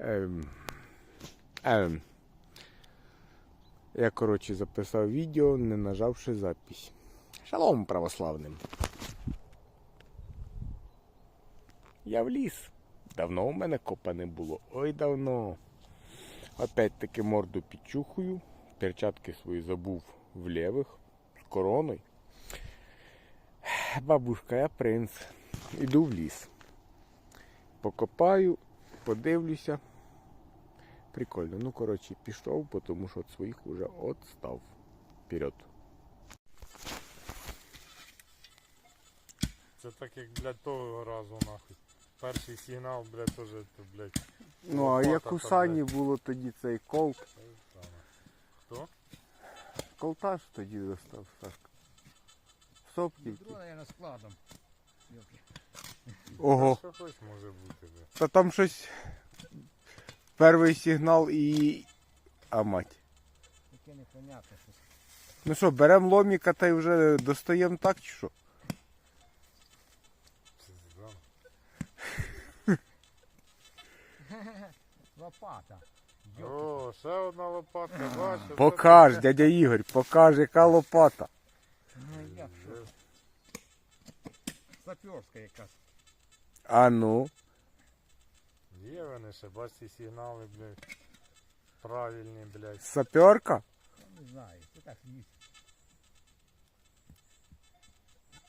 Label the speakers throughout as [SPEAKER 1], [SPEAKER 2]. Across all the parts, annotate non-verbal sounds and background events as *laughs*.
[SPEAKER 1] Ем, ем. Я, коротше, записав відео, не нажавши запись. Шалом православним. Я в ліс. Давно у мене копа не було. Ой давно. Опять-таки морду підчухую. Перчатки свої забув в лівих з короною. Бабушка, я принц. Іду в ліс. Покопаю, подивлюся. Прикольно. Ну, коротше, пішов, тому що від своїх уже отстав. Вперед.
[SPEAKER 2] Це так як, блядь, того разу нахуй. Перший сигнал, блядь, теж, то, блядь.
[SPEAKER 1] Ну, а як у Сані було тоді цей колт.
[SPEAKER 2] Хто?
[SPEAKER 1] Колтаж тоді достав, Сашка. Соп тільки.
[SPEAKER 3] Дрона я складом.
[SPEAKER 1] Ого. Та там щось. Перший сигнал і. А мать.
[SPEAKER 3] Таке непонятне щось.
[SPEAKER 1] Ну що, беремо ломіка та й вже достаємо так чи що? *laughs*
[SPEAKER 3] Лопата.
[SPEAKER 2] О, ще одна лопатка, бачиш?
[SPEAKER 1] Покаж, дядя Ігор, покаж, яка лопата.
[SPEAKER 3] Ну як що? Саперська якась.
[SPEAKER 1] А ну.
[SPEAKER 2] Є вони ще, бач, ці сигнали, блядь. Правильні, блядь.
[SPEAKER 1] Саперка?
[SPEAKER 3] Я не знаю. Це так ліс.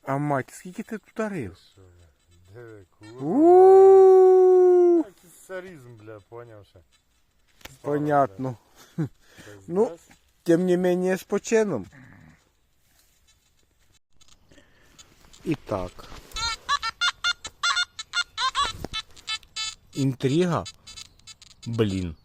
[SPEAKER 1] А мать, скільки ти тут дарив?
[SPEAKER 2] Що, блядь? Диви, курва.
[SPEAKER 1] У
[SPEAKER 2] Якийсь сарізм, блядь, поняв ще.
[SPEAKER 1] Понятно.
[SPEAKER 2] Пиздець.
[SPEAKER 1] Ну. Тем не менее с почином. Итак. Интрига. Блин.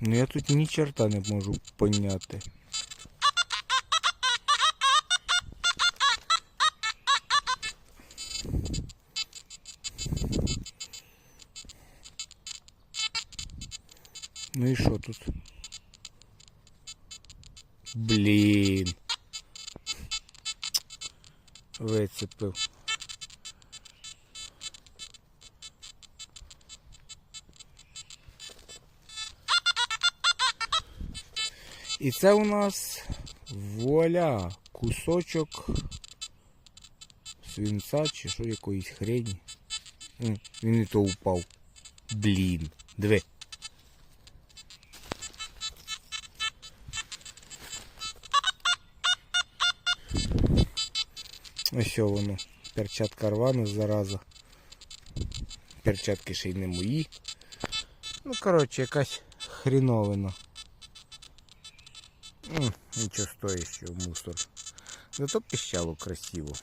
[SPEAKER 1] Ну я тут ні черта не можу поняти. Вицепив. І це у нас вуаля, кусочок свинця чи що якоїсь хрені. Він і то упав. Блін. Диви. Ось воно. Перчатка рвана, зараза. Перчатки ще й не мої. Ну, коротше, якась хріновина. М, Нічого стоящого мусор. Зато піщало красиво.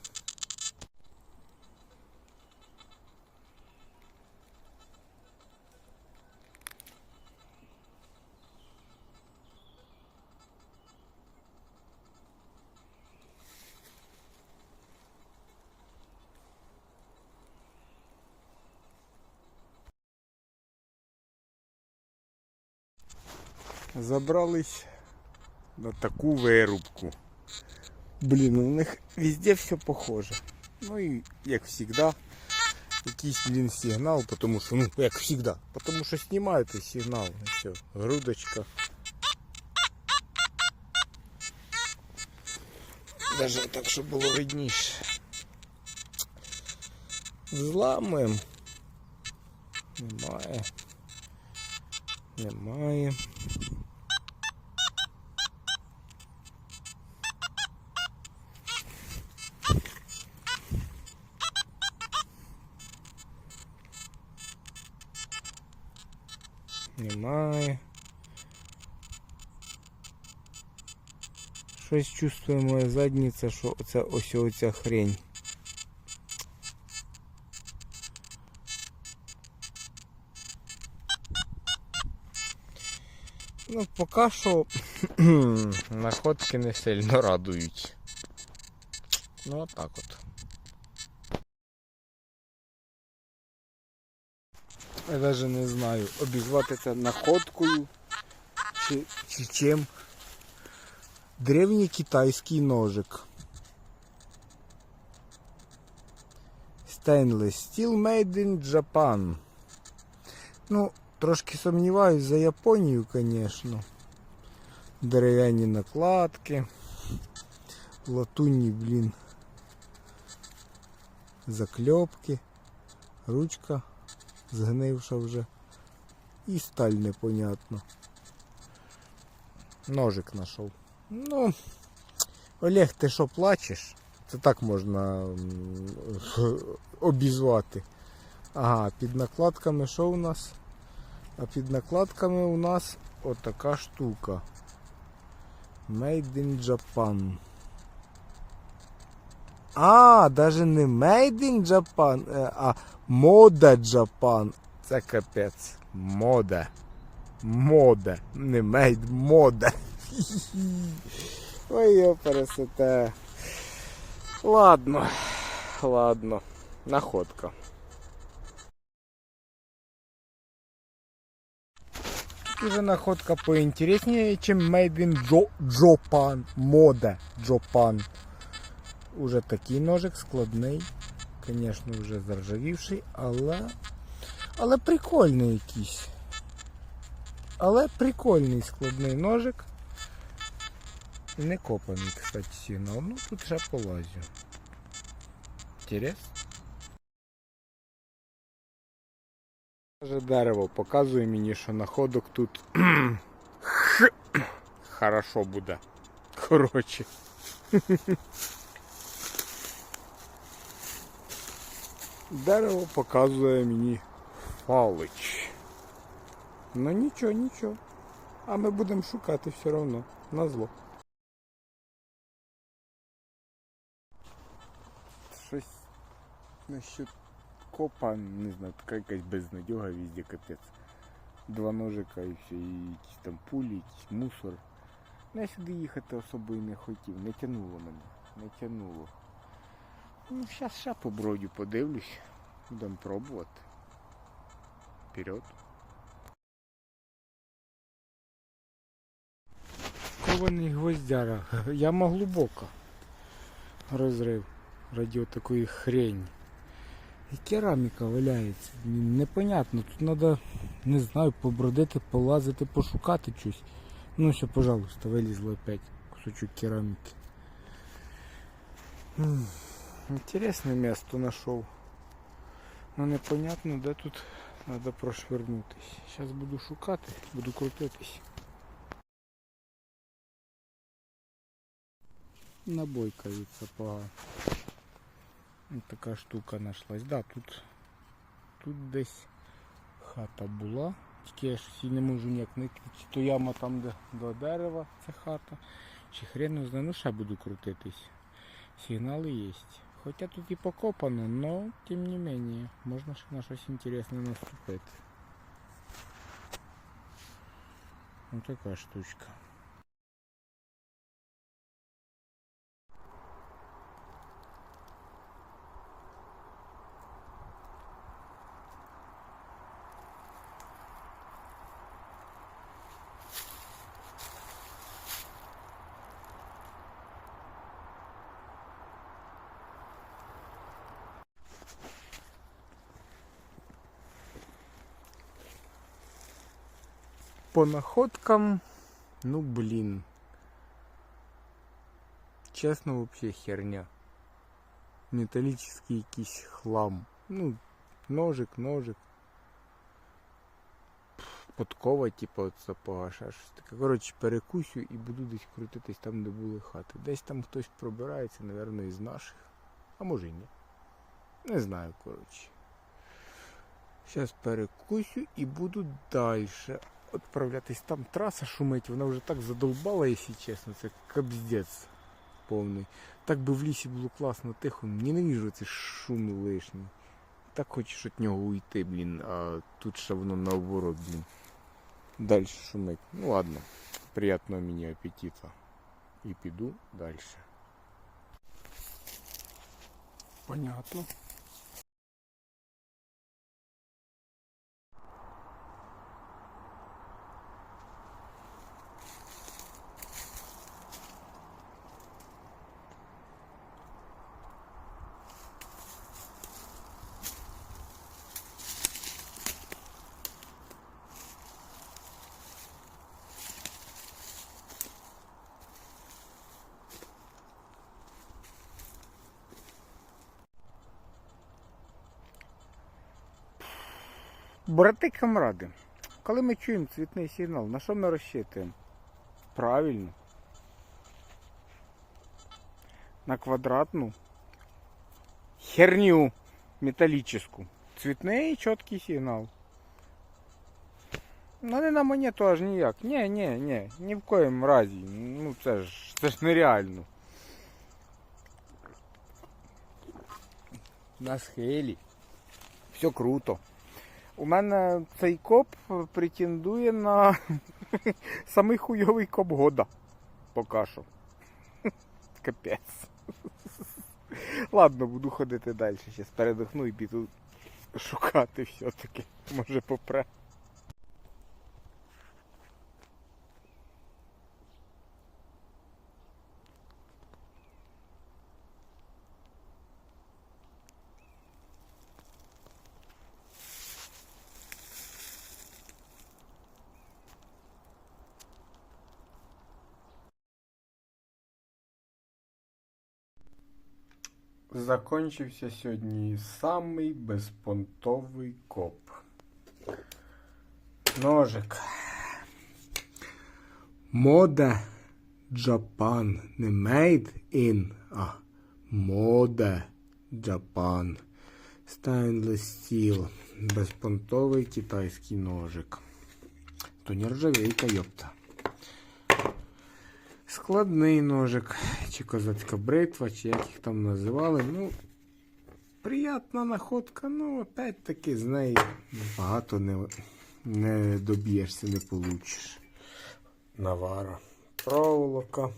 [SPEAKER 1] Забрались на таку вирубку. Блін, у них везде все похоже. Ну і як завжди, якийсь блін сигнал, потому що, ну, як завжди, потому що знімають і сигнал. І все, грудочка. Даже так, щоб було видніше. Зламуємо. Немає. Немає. Немає. Щось чувствує моя задниця, що оце ось оця хрень. Ну, поки що *clears throat* находки не сильно радують. Ну, отак от. Я навіть не знаю, обізвати це находкою чи, чи чим. Древній китайський ножик. Stainless Steel Made in Japan. Ну, трошки сумніваюсь за Японію, звісно. Дерев'яні накладки. Латунні, блін. Закльопки. Ручка згнивша вже. І сталь непонятно. Ножик знайшов. Ну, Олег, ти що плачеш? Це так можна *laughs* обізвати. Ага, під накладками що у нас? А під накладками у нас отака штука. Made in Japan. А, даже не Made in Japan, е, а Мода Japan. Це капець. Мода. Мода. Не made, мода. *laughs* Ой, пересете. Ладно. Ладно. Находка. Уже находка поинтереснее, чем Made in Japan. Мода Japan. Уже такий ножик складний. Звісно, вже заржавівший, але. Але прикольний якийсь. Але прикольний складний ножик. Не копаний, кстати, сигнал. Ну тут ще полазю. Інтересно. Дерево показує мені, що находок тут *clears throat* *clears throat* хорошо буде. Коротше. *laughs* Дерево показує мені фалич. Ну нічого, нічого. А ми будемо шукати все одно. На зло. Щось насчет копа, не знаю, така якась безнадьога везде капець. Два ножика і все, і якісь там пулі, якийсь мусор. Ну, я сюди їхати особо і не хотів, не тянуло мене, не тянуло. Ну, зараз ще побродю, подивлюсь, будемо пробувати. Вперед. Кований гвоздяра. *laughs* Яма глибока. Розрив. Раді такої хрень. І кераміка валяється. Непонятно. Тут треба, не знаю, побродити, полазити, пошукати щось. Ну все, пожалуйста, вилізло опять кусочок кераміки. М, Інтересне місто знайшов. Ну непонятно, де тут треба прошвернутись. Зараз буду шукати, буду крутитись. Набойка від сапога. Ось така штука знайшлась. Да, тут, тут десь хата була. Тільки я її не можу ніяк знайти. Чи то яма там, де до дерева, це хата. Чи хрен знаю, ну ще буду крутитись. Сигнали є. Хоча тут і покопано, но тим не менее, можна ще на щось інтересне наступити. Ось така штучка. По находкам, ну блин. Честно, вообще херня. Металлический якийсь хлам. Ну, ножик, ножик. Подкова, типу, от сапога, ще щось таке. Коротше, перекусю і буду десь крутитись там, де були хати. Десь там хтось пробирається, напевно, із наших. А може і ні. Не знаю, коротше. Зараз перекусю і буду далі відправлятись. Там траса шумить, вона вже так задолбала, якщо чесно, це капздець повний. Так би в лісі було класно, тихо, ненавижу цей шум лишній. Так хочеш від нього уйти, блін, а тут ще воно наоборот, блін. Далі шумить. Ну ладно, приятного мені апетита. І піду далі. Понятно. Брати камради, коли ми чуємо цвітний сигнал, на що ми розчитуємо? Правильно. На квадратну херню металлическую. Цвітний чіткий сигнал. Ну не на монету аж ніяк. Ні, ні, ні, ні в коєму разі. Ну це ж це ж нереально. На схилі. Все круто. У мене цей коп претендує на *laughs* самий хуйовий коп года. Поки що. *laughs* Капець. *laughs* Ладно, буду ходити далі. Зараз передихну і піду шукати все-таки. Може попре. Закончився сьогодні самий безпонтовий коп. Ножик. Мода Japan. Не made in, а мода Japan. Stainless steel. Безпонтовий китайський ножик. То не ржавейка, йопта. Складний ножик, чи козацька бритва, чи як їх там називали. Ну, приятна находка, ну, опять-таки з неї багато не, не доб'єшся, не получиш. Навара. Проволока.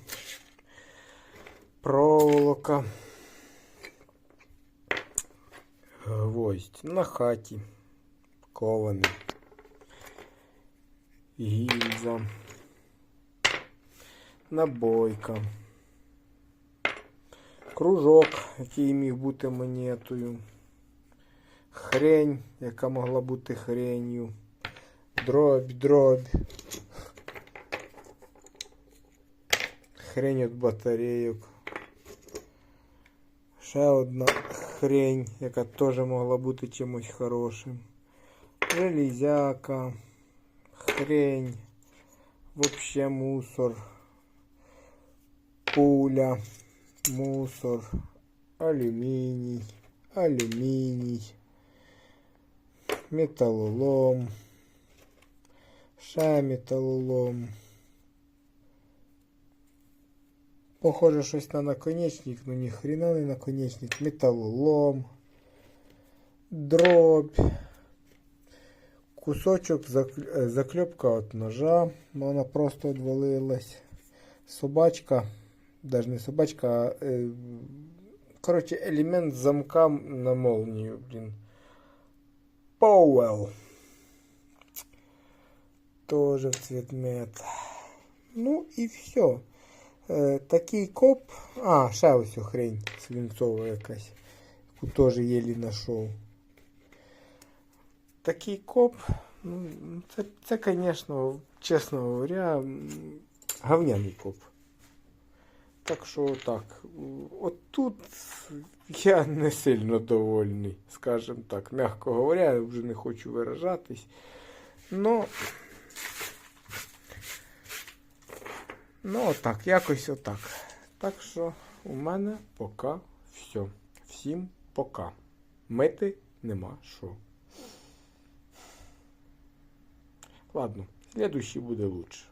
[SPEAKER 1] Проволока. Гвоздь на хаті. Кований. Гільза набойка, кружок, який міг бути монетою, хрень, яка могла бути хренью, дробь, дробь, хрень від батарейок. Ще одна хрень, яка теж могла бути чимось хорошим. Железяка, хрень, вообще мусор пуля, мусор, алюминий, алюминий, металлолом, ще. Похоже щось на наконечник, но ні хрена не наконечник, металлолом, дробь, кусочок зак- заклепка от ножа, вона просто відвалилась, собачка. Даже не собачка, а, е, короче, элемент замка на молнию, блин. Powell. Тоже в цветмет. Ну і все. Е, такий коп. А, ще ось хрень свинцова якась. Яку теж єлі. Такий коп. Ну, це, це, звісно, чесно говоря, говняний коп. Так що так, от тут я не сильно довольний, скажімо так, м'яко говоря, я вже не хочу виражатись. Ну, ну отак, якось отак. Так що у мене поки все. Всім пока. Мити нема що. Ладно, слідуючий буде лучше.